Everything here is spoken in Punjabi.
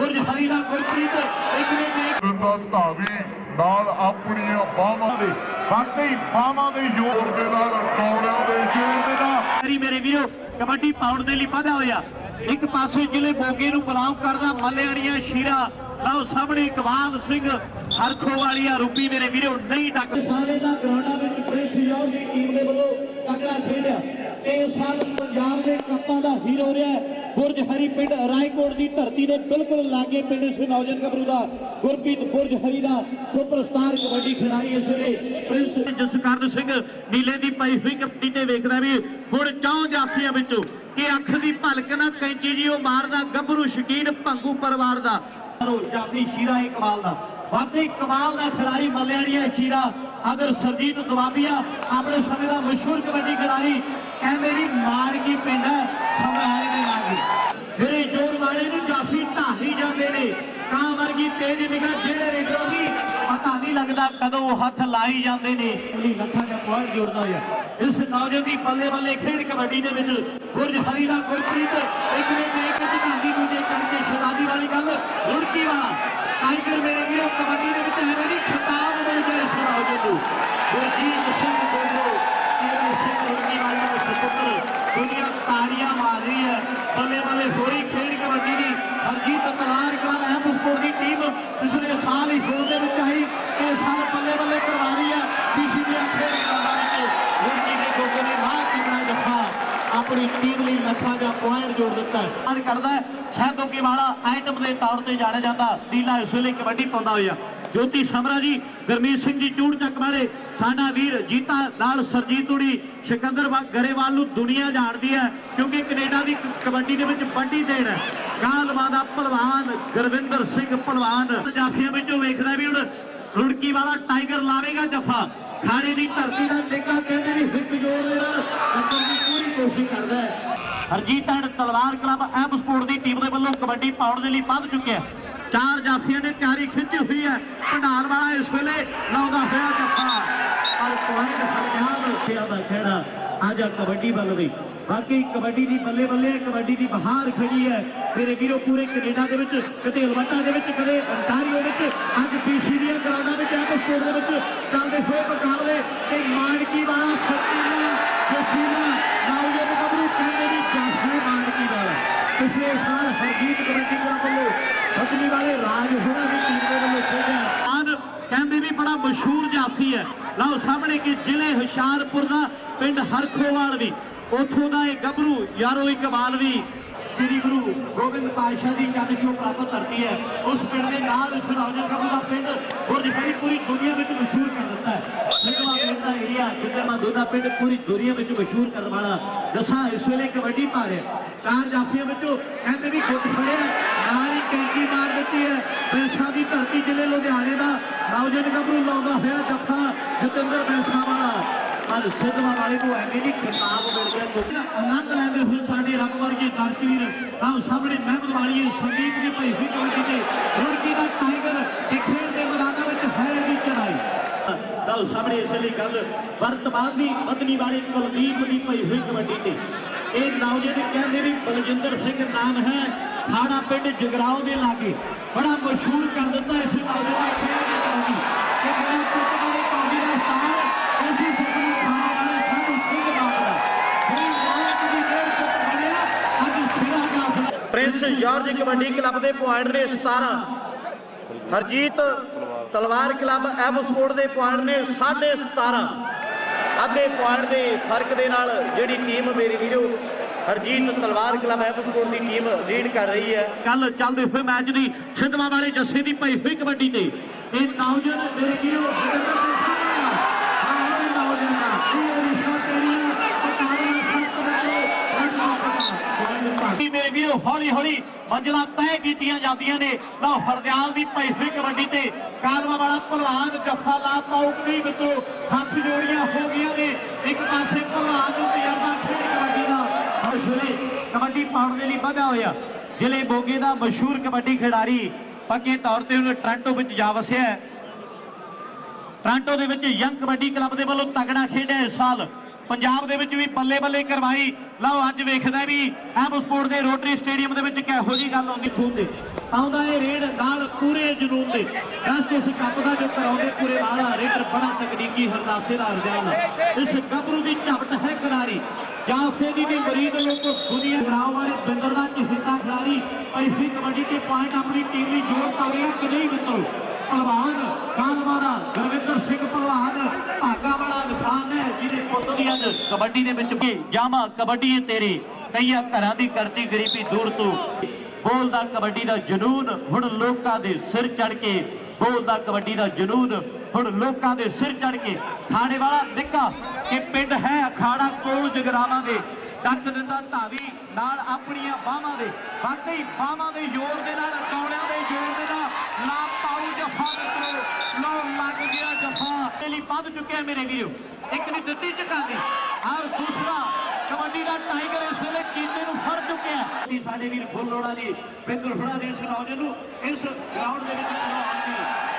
ਗੁਰਜ ਹਰੀ ਦਾ ਗੁਰਪ੍ਰੀਤ ਇੱਕ ਨੇ ਇੱਕ ਬਿੰਦਾ ਧਾਵੀ ਨਾਲ ਆਪਣੀਆਂ ਬਾਹਾਂ ਦੇ ਵਾਕਈ ਬਾਹਾਂ ਦੇ ਜ਼ੋਰ ਦੇ ਨਾਲ ਕੌੜਿਆਂ ਦੇ ਜ਼ੋਰ ਦੇ ਨਾਲ। ਹਰੀ ਮੇਰੇ ਵੀਰੋ ਕਬੱਡੀ ਪਾਉਣ ਦੇ ਲਈ ਵਧਿਆ ਹੋਇਆ। ਇੱਕ ਪਾਸੇ ਜ਼ਿਲ੍ਹੇ ਮੋਗੇ ਨੂੰ ਬਲਾਉ ਕਰਦਾ ਮੱਲਿਆਣੀਆਂ ਸ਼ੀਰਾ। ਲਓ ਸਾਹਮਣੇ ਇਕਬਾਲ ਸਿੰਘ ਹਰਖੋ ਵਾਲੀਆ ਰੂਪੀ ਮੇਰੇ ਵੀਰੋ ਨਹੀਂ ਡੱਕ ਸਾਲੇ ਦਾ ਗਰਾਊਂਡਾਂ ਵਿੱਚ ਪ੍ਰਿੰਸ ਯੌਰ ਦੀ ਟੀਮ ਦੇ ਵੱਲੋਂ ਤਗੜਾ ਖੇਡਿਆ ਤੇ ਇਸ ਸਾਲ ਪੰਜਾਬ ਦੇ ਕੱਪਾਂ ਦਾ ਹੀਰੋ ਰਿਹਾ ਹੈ। ਹਰੀ ਪਿੰਡ ਰਾਏਕੋਟ ਦੀ ਧਰਤੀ ਦੇ ਬਿਲਕੁਲ ਲਾਗੇ ਪਿੰਡ ਇਸ ਨੌਜਵਾਨ ਗੱਭਰੂ ਦਾ ਗੁਰਪ੍ਰੀਤ ਬੁਰਜ ਹਰੀ ਦਾ ਸੁਪਰਸਟਾਰ ਕਬੱਡੀ ਖਿਡਾਰੀ ਇਸ ਵੇਲੇ ਪ੍ਰਿੰਸ ਜਸਕਰਨ ਸਿੰਘ ਨੀਲੇ ਦੀ ਪਈ ਹੋਈ ਕਪਟੀ ਤੇ ਵੇਖਦਾ ਵੀ ਹੁਣ ਚੌਂ ਜਾਫੀਆਂ ਵਿੱਚੋਂ ਕਿ ਅੱਖ ਦੀ ਭਲਕ ਨਾ ਕੈਂਚੀ ਜੀ ਉਹ ਮਾਰਦਾ, ਗੱਭਰੂ, ਸ਼ਕੀਨ ਭੰਗੂ ਪਰਿਵਾਰ ਦਾ ਕਰੋ ਜਾਫੀ ਸ਼ੀਰਾ ਇਹ ਕਮਾਲ ਦਾ ਵਾਕਈ ਕਮਾਲ ਦਾ ਖਿਡਾਰੀ ਮੱਲਿਆਣੀਆ ਸ਼ੀਰਾ ਅਗਰ ਸਰਜੀਤ ਦਵਾਬੀਆ ਆਪਣੇ ਸਮੇਂ ਦਾ ਮਸ਼ਹੂਰ ਕਬੱਡੀ ਖਿਡਾਰੀ ਕਹਿੰਦੇ ਜੀ ਮਾਰਗੀ ਪਿੰਡ ਹੈ? ਸਮਰਾਲੇ ਦੇ ਲਾਗੇ ਮੇਰੇ ਜੋਰ ਵਾਲੇ ਨੂੰ ਜਾਫੀ ਢਾਹੀ ਜਾਂਦੇ ਨੇ। ਕਾਂ ਵਰਗੀ ਤੇਜ਼ ਨਿਗਾਹ ਜਿਹੜੇ ਰੇਡਰੋ ਦੀ ਪਤਾ ਨਹੀਂ ਲੱਗਦਾ ਕਦੋਂ ਹੱਥ ਲਾਈ ਜਾਂਦੇ ਨੇ। ਅਗਲੀ ਲੱਖਾਂ ਦਾ ਪੁਆਇੰਟ ਜੋੜਦਾ ਹੈ ਇਸ ਨੌਜਵਾਨ ਦੀ ਬੱਲੇ ਬੱਲੇ ਖੇਡ ਕਬੱਡੀ ਦੇ ਵਿੱਚ ਗੁਰਜ ਹਰੀ ਦਾ ਗੁਰਪ੍ਰੀਤ ਇੱਕ ਨੇ ਇੱਕ ਝਕਾਂਦੀ ਦੂਜੇ ਕਰਕੇ ਸ਼ਰਾਦੀ ਵਾਲੀ ਗੱਲ। ਰੁੜਕੀ ਵਾਲਾ ਟਾਈਗਰ ਮੇਰੇ ਵੀਰੋ, ਕਬੱਡੀ ਦੇ ਵਿੱਚ ਹੈ ਨਹੀਂ ਖਿਤਾਬ ਮਿਲ ਗਿਆ ਇਸ ਨੌਜਵਾਨ ਨੂੰ ਗੁਰਜੀਤ ਸਿੰਘ ਬੋਲੋ ਤੇਰੇ ਸਿੰਘ ਰੁੜਕੀ ਵਾਲਾ ਦਾ ਸੁਪੁੱਤਰ ਦੁਨੀਆ ਤਾੜੀਆਂ ਮਾਰ ਰਹੀ ਹੈ ਬੱਲੇ ਬੱਲੇ ਹੋਰੀ ਖੇਡ ਕਬੱਡੀ ਦੀ ਹਰਜੀਤ ਤਲਾਰ ਕਲੱਬ ਅਹਿਮਦਪੁਰ ਦੀ ਟੀਮ ਪਿਛਲੇ ਸਾਲ ਹੀ ਫੋਰ ਦੇ ਵਿੱਚ ਆਈ ਇਸ ਸਾਲ ਬੱਲੇ ਬੱਲੇ ਕਰਵਾ ਰਹੀ ਹੈ ਬੀਸੀ ਦੀ ਖੇਡ ਕਬੱਡੀ ਵਿੱਚ ਰੁੜਕੀ ਦੇ ਗੋਗੇ ਨੇ ਰਾਹ ਕਿੰਨਾ ਜੱਫਾ ਆਪਣੀ ਟੀਮ ਲਈ ਲੱਖਾਂ ਦਾ ਪੁਆਇੰਟ ਜੋੜ ਦਿੱਤਾ ਹੈ। ਕਰਦਾ ਹੈ ਸਹਿਦੋਗੀ ਵਾਲਾ ਆਈਟਮ ਦੇ ਤੌਰ ਤੇ ਜਾਣਿਆ ਜਾਂਦਾ। ਨੀਲਾ ਇਸ ਵੇਲੇ ਕਬੱਡੀ ਪਾਉਂਦਾ ਹੋਇਆ। ਜੋਤੀ ਸਮਰਾ ਜੀ, ਗਰਮੀਤ ਸਿੰਘ ਜੀ, ਚੂੜ ਚੱਕ ਵਾਲੇ, ਸਾਡਾ ਵੀਰ ਜੀਤਾ ਨਾਲ ਸਰਜੀਤ ਤੁੜੀ ਸਿਕੰਦਰ ਗਰੇਵਾਲ ਨੂੰ ਦੁਨੀਆ ਜਾਣਦੀ ਹੈ, ਕਿਉਂਕਿ ਕੈਨੇਡਾ ਦੀ ਕਬੱਡੀ ਦੇ ਵਿੱਚ ਵੱਡੀ ਦੇਣ ਹੈ। ਗਾਲਵਾ ਦਾ ਪਹਿਲਵਾਨ ਗੁਰਵਿੰਦਰ ਸਿੰਘ ਪਹਿਲਵਾਨ ਜਾਫੀਆਂ ਵਿੱਚੋਂ ਵੇਖਦਾ ਵੀ ਹੁਣ ਰੁੜਕੀ ਵਾਲਾ ਟਾਈਗਰ ਲਾਵੇਗਾ ਜਫਾ। ਖਾਣੇ ਦੀ ਧਰਤੀ ਦਾ ਟੇਕਾ ਕਹਿੰਦੇ ਵੀ ਹਿੱਕ ਜੋੜ ਦੇ ਨਾਲ। ਅੱਗੋਂ ਦੀ ਪੂਰੀ ਕੋਸ਼ਿਸ਼ ਕਰਦਾ ਹੈ। Harjit and Talwar club M sport the team ਦੇ ਵੱਲੋਂ ਕਬੱਡੀ ਪਾਉਣ ਦੇ ਲਈ ਵੱਧ ਚੁੱਕਿਆ ਚਾਰ ਜਾਫੀਆਂ ਨੇ ਤਿਆਰੀ ਖਿੱਚੀ ਹੋਈ ਹੈ। ਭੰਡਾਰ ਵਾਲਾ ਇਸ ਵੇਲੇ ਲਾਉਂਦਾ ਹੋਇਆ ਜੱਫਾ। ਪਰ ਪੁਆਇੰਟ ਹਰਜਾਨ ਰੁਕਿਆ ਦਾ ਖੇੜਾ। ਅੱਜ ਕਬੱਡੀ ਵੱਲ ਵੀ। ਬਾਕੀ ਕਬੱਡੀ ਦੀ ਬੱਲੇ ਬੱਲੇ ਕਬੱਡੀ ਦੀ ਬਹਾਰ ਖੜੀ ਹੈ। ਮੇਰੇ ਵੀਰੋ, ਪੂਰੇ ਕੈਨੇਡਾ ਦੇ ਵਿੱਚ ਕਦੇ ਅਲਵੰਟਾ ਦੇ ਵਿੱਚ ਕਦੇ ਅੰਟਾਰੀਓ ਵਿੱਚ, ਅੱਜ ਬੀਸੀ ਦੀਆਂ ਗਰਾਊਂਡਾਂ ਵਿੱਚ ਐਮ ਸਪੋਰਟ ਦੇ ਵਿੱਚ ਚੱਲਦੇ ਹੋਏ ਮੁਕਾਬਲੇ ਤੇ ਮਾਨਕੀ ਵਾਲਾ ਸੱਚੀਲਾ ਜਸੀਲਾ ਨੌਜਵਾਨ ਗੱਭਰੂ ਕਹਿੰਦੇ ਵੀ ਜਾਫੀ ਮਾਨਕੀ ਵਾਲਾ। ਪਿਛਲੇ ਸਾਲ ਹਰਜੀਤ ਕਬੱਡੀ ਕਲੱਬ ਵੱਲੋਂ ਸਤਨੀ ਵਾਲੇ ਰਾਜ ਹੋਣਾ ਦੀ ਟੀਮ ਦੇ ਵੱਲੋਂ ਖੇਡਿਆ। ਆਨ ਕਹਿੰਦੇ ਵੀ ਬੜਾ ਮਸ਼ਹੂਰ ਜਾਫੀ ਹੈ। ਲਓ ਸਾਹਮਣੇ ਕਿ ਜ਼ਿਲ੍ਹੇ ਹੁਸ਼ਿਆਰਪੁਰ ਦਾ ਪਿੰਡ ਹਰਖੋਵਾਲ ਵੀ। ਉੱਥੋਂ ਦਾ ਇਹ ਗੱਭਰੂ ਯਾਰੋ ਇਕਬਾਲ ਵੀ ਸ੍ਰੀ ਗੁਰੂ ਗੋਬਿੰਦ ਪਾਤਸ਼ਾਹ ਦੀ ਜਦ ਸ਼ੋ ਪ੍ਰਾਪਤ ਧਰਤੀ ਹੈ। ਉਸ ਪਿੰਡ ਦੇ ਨਾਲ ਇਸ ਨੌਜਵਾਨ ਗੱਭਰੂ ਦਾ ਪਿੰਡ ਗੁਰਜ ਹਰੀ ਪੂਰੀ ਦੁਨੀਆ ਵਿੱਚ ਮਸ਼ਹੂਰ ਕਰ ਦਿੱਤਾ ਹੈ। ਸਿੰਘਵਾ ਪਿੰਡ ਦਾ ਏਰੀਆ ਜਿੱਥੇ ਮਾਧੋ ਪਿੰਡ ਪੂਰੀ ਦੁਨੀਆ ਵਿੱਚ ਮਸ਼ਹੂਰ ਕਰਨ ਵਾਲਾ ਜੱਸਾ ਇਸ ਵੇਲੇ ਕਬੱਡੀ ਪਾ ਰਿਹਾ ਚਾਰ ਜਾਫੀਆਂ ਵਿੱਚੋਂ ਕਹਿੰਦੇ ਵੀ ਗੁੱਟ ਫੜਿਆ ਨਾਲ ਹੀ ਕੈਂਚੀ ਮਾਰ ਦਿੱਤੀ ਹੈ। ਬੈਂਸਾ ਦੀ ਧਰਤੀ ਜ਼ਿਲ੍ਹੇ ਲੁਧਿਆਣੇ ਦਾ ਨੌਜਵਾਨ ਗੱਭਰੂ ਲਾਉਂਦਾ ਹੋਇਆ ਜੱਫਾ ਜਤਿੰਦਰ ਬੈਂਸਾ ਵਾਲਾ ਅੱਜ ਸਿੱਧਵਾ ਵਾਲੇ ਨੂੰ ਐਵੇਂ ਦੀ ਖਿਤਾਬ ਮਿਲ ਗਿਆ ਕਿਉਂਕਿ ਆਨੰਦ ਲੈਂਦੇ ਹੋਏ ਸਾਡੇ ਰੱਬ ਵਰਗੇ ਦਰਸ਼ਵੀਰ ਆਹ ਸਾਹਮਣੇ ਮਹਿਮਦ ਵਾਲੀਏ ਸੰਦੀਪ ਦੀ ਭਈ ਕਬੱਡੀ ਤੇ। ਰੁੜਕੀ ਦਾ ਟਾਈਗਰ ਇਹ ਖੇਡ ਦੇ ਮੈਦਾਨਾਂ ਵਿੱਚ ਹੈ ਦੀ ਚੜਾਈ ਤਾਂ ਸਾਹਮਣੇ ਇਸ ਲਈ ਗੱਲ ਵਰਤਮਾਨ ਦੀ ਮਦਨੀ ਵਾਲੀ ਕੁਲਦੀਪ ਦੀ ਭਈ ਹੋਈ ਕਬੱਡੀ ਤੇ। ਇਹ ਨੌਜਵਾਨ ਕਹਿੰਦੇ ਵੀ ਬਲਜਿੰਦਰ ਸਿੰਘ ਨਾਮ ਹੈ, ਥਾਣਾ ਪਿੰਡ ਜਗਰਾਉਂ ਦੇ ਲਾਗੇ। ਬੜਾ ਮਸ਼ਹੂਰ ਕਰ ਦਿੱਤਾ ਇਸ ਨੌਜਵਾਨ ਜਾਰਜ ਕਬੱਡੀ ਕਲੱਬ ਦੇ ਪੁਆਇੰਟ ਨੇ 17 Harjit Talwar club M sport ਦੇ ਪੁਆਇੰਟ ਨੇ 17.5 ਅੱਧੇ ਪੁਆਇੰਟ ਦੇ ਫ਼ਰਕ ਦੇ ਨਾਲ ਜਿਹੜੀ ਟੀਮ ਮੇਰੀ ਵੀਰੋ Harjit Talwar club M sport ਦੀ ਟੀਮ ਲੀਡ ਕਰ ਰਹੀ ਹੈ। ਕੱਲ ਚੱਲਦੇ ਹੋਏ ਮੈਚ ਦੀ ਸਿੱਧਵਾ ਵਾਲੇ ਜੱਸੇ ਦੀ ਪਈ ਹੋਈ ਕਬੱਡੀ ਤੇ। ਇਹ ਨੌਜਵਾਨ ਮੇਰੇ ਵੀਰੋ ਜਗਿੰਦਰ ਸਿੰਘ ਸਾਹਿਬ ਆਹ ਇਹ ਨੌਜਵਾਨ ਇਹ ਰਿਸ਼ਾ ਤੇਰੀਆਂ ਪਟਾਲਾ ਸੱਤ ਬੱਚੇ ਮੇਰੇ ਵੀਰੋ ਹੌਲੀ ਹੌਲੀ ਮੰਜ਼ਲਾਂ ਤੈਅ ਕੀਤੀਆਂ ਜਾਂਦੀਆਂ ਨੇ। ਲਓ ਹਰਦਿਆਲ ਦੀ ਪਈ ਕਬੱਡੀ ਤੇ ਕਾਲਵਾ ਵਾਲਾ ਭਲਵਾਨ ਜੱਫਾ ਲਾ ਪਾਉ ਕਈ ਵਿੱਚੋਂ ਹੱਥ ਜੋੜੀਆਂ ਹੋ ਗਈਆਂ ਨੇ। ਇੱਕ ਪਾਸੇ ਭਲਵਾਨ ਨੂੰ ਤਜਰਬਾ ਖੇਡ ਕਬੱਡੀ ਦਾ। ਹੌਸਲੇ ਕਬੱਡੀ ਪਾਉਣ ਦੇ ਲਈ ਵਧਿਆ ਹੋਇਆ। ਜ਼ਿਲ੍ਹੇ ਬੋਗੇ ਦਾ ਮਸ਼ਹੂਰ ਕਬੱਡੀ ਖਿਡਾਰੀ ਪੱਕੇ ਤੌਰ ਤੇ ਉਹਨੇ ਟ੍ਰਾਂਟੋ ਵਿੱਚ ਜਾ ਵਸਿਆ ਹੈ। ਟ੍ਰਾਂਟੋ ਦੇ ਵਿੱਚ ਯੰਗ ਕਬੱਡੀ ਕਲੱਬ ਦੇ ਵੱਲੋਂ ਤਗੜਾ ਖੇਡਿਆ ਇਸ ਸਾਲ। ਪੰਜਾਬ ਦੇ ਵਿੱਚ ਵੀ ਬੱਲੇ ਬੱਲੇ ਕਰਵਾਈ। ਲਓ, ਅੱਜ ਵੇਖਦਾ ਵੀ ਐਮ ਦੇ ਰੋਟਰੀ ਸਟੇਡੀਅਮ ਦੇ ਵਿੱਚ ਕਿਹੋ ਜੀ ਗੱਲ ਹੁੰਦੀ ਖੂਨ ਦੇ। ਆਉਂਦਾ ਇਹ ਰੇਡ ਨਾਲ ਪੂਰੇ ਜਨੂਨ ਦੇ। ਰਸਤੇ ਇਸ ਕੱਪ ਦਾ ਜੋ ਕਰਾਉਂਦੇ ਪੂਰੇ ਨਾਲ ਰੇਡਰ ਬੜਾ ਤਕਨੀਕੀ ਹਰਦਾਸੇ ਦਾ ਰਜਾਨ ਇਸ ਗੱਭਰੂ ਦੀ ਝਪਟ ਹੈ ਕਿਨਾਰੀ ਜਾਫੇ ਦੀ ਵੀ ਮਰੀਦ ਲੋਕੋ ਦੁਨੀਆ ਗਰਾਉ ਵਾਲੇ ਬਿੰਦਰ ਦਾ ਚਿਹਤਾ ਖਿਲਾੜੀ ਐਸੀ ਕਬੱਡੀ ਤੇ ਪੁਆਇੰਟ ਆਪਣੀ ਟੀਮ ਲਈ ਜੋੜ ਪਾ ਕਿ ਨਹੀਂ ਮਿੱਤਰੋ? ਪਹਿਲਵਾਨ ਕਾਲਵਾਰਾ ਗੁਰਵਿੰਦਰ ਸਿੰਘ ਪਹਿਲਵਾਨ ਭਾਗਾ ਵਾਲਾ ਇਨਸਾਨ ਹੈ ਜਿਹਦੇ ਪੁੱਤ ਦੀ ਅੱਜ ਕਬੱਡੀ ਦੇ ਵਿੱਚ ਵੀ ਜਾਮਾ ਕਬੱਡੀ ਹੈ ਤੇਰੀ। ਕਈਆਂ ਘਰਾਂ ਦੀ ਕਰਦੀ ਗਰੀਬੀ ਦੂਰ ਤੋਂ। ਬੋਲਦਾ ਕਬੱਡੀ ਦਾ ਜਨੂਨ ਹੁਣ ਲੋਕਾਂ ਦੇ ਸਿਰ ਚੜ ਕੇ। ਬੋਲਦਾ ਕਬੱਡੀ ਦਾ ਜਨੂਨ ਹੁਣ ਲੋਕਾਂ ਦੇ ਸਿਰ ਚੜ ਕੇ। ਖਾਣੇ ਵਾਲਾ ਨਿੱਕਾ ਕਿ ਪਿੰਡ ਹੈ ਅਖਾੜਾ ਕੋਲ ਜਗਰਾਵਾਂ ਦੇ। ਡੱਕ ਦਿੰਦਾ ਧਾਵੀ ਨਾਲ ਆਪਣੀਆਂ ਬਾਹਾਂ ਦੇ। ਵਾਕਈ ਬਾਹਾਂ ਦੇ ਜ਼ੋਰ ਦੇ ਨਾਲ, ਕੌੜਿਆਂ ਦੇ ਜ਼ੋਰ ਦੇ ਨਾਲ। ਲਾ ਪਾਉ ਜਫਾ ਮਿੱਤਰੋ ਲੋ ਲੱਗ ਗਿਆ ਜਫਾ। ਤੇ ਲਈ ਪੱਧ ਚੁੱਕਿਆ ਮੇਰੇ ਵੀਰੋ। ਇੱਕ ਨੇ ਦਿੱਤੀ ਚਕਾਂਦੀ ਔਰ ਦੂਸਰਾ ਕਬੱਡੀ ਦਾ ਟਾਈਗਰ ਇਸ ਵੇਲੇ ਕੀਤੇ ਨੂੰ ਫੜ ਚੁੱਕਿਆ ਸਾਡੇ ਵੀਰ ਫੁੱਲੋੜਾ ਦੀ ਬਿੰਦਰ ਫੜਾ ਦੇ ਇਸ ਨੌਜਵਾਨ ਨੂੰ ਇਸ ਗਰਾਊਂਡ ਦੇ ਵਿੱਚ